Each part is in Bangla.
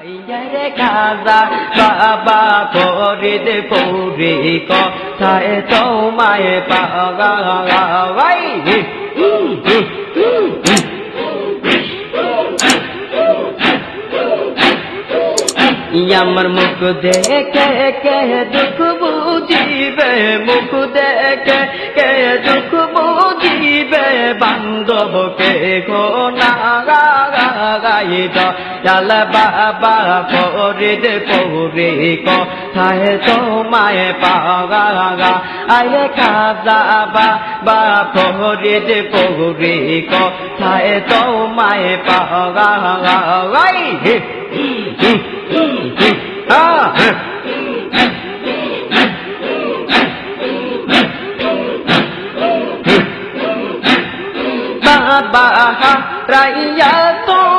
রে খাজা বাবা ফরিদ কথায় তোমায় পাগাই আমার মুখ দেখে কে দুঃখ বুঝিবে, মুখ দেখে কে দুঃখ বুঝিবে, বান্ধবকে ঘোনা গাইত চাল বাবা ফরিদ পৌরে কথায় তোমায় পাগা আয়ে খাজা বাবা ফরিদ পৌরে কথায় তোমায় পাগা গাই Ah! বাবা রাইয়া তোমায়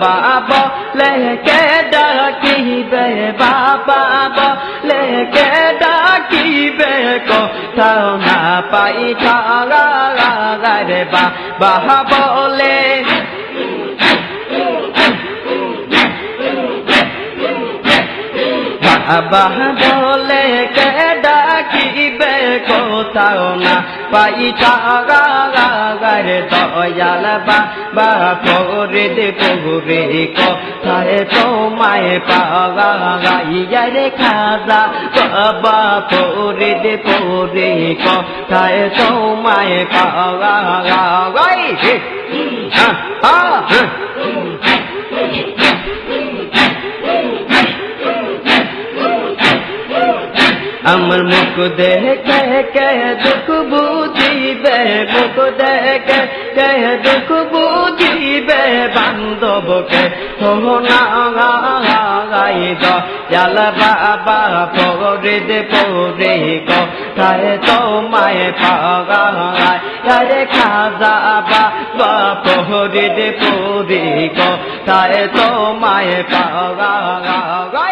बाबा लेके डाकी बे बाबा लेके डाकी बे को पाई रे बोले কোথাও না পাই গারে দয়াল বাবা পরে দে পরে কোথায় তোমায় পাগা গাইয়া রে খাজা, বাবা পরে দে পরে কোথায় তোমায় পাগা গাই হ্যাঁ হ্যাঁ আমার মুখ দেখে কে দুঃখ বুঝিবে মুখ দেখে কে দুঃখ বুঝিবে বান্ধবকে পরে পরে কথায় তোমায় পাগায় রে খাজা বাবা পরে পরে কথায় তোমায় পাগায়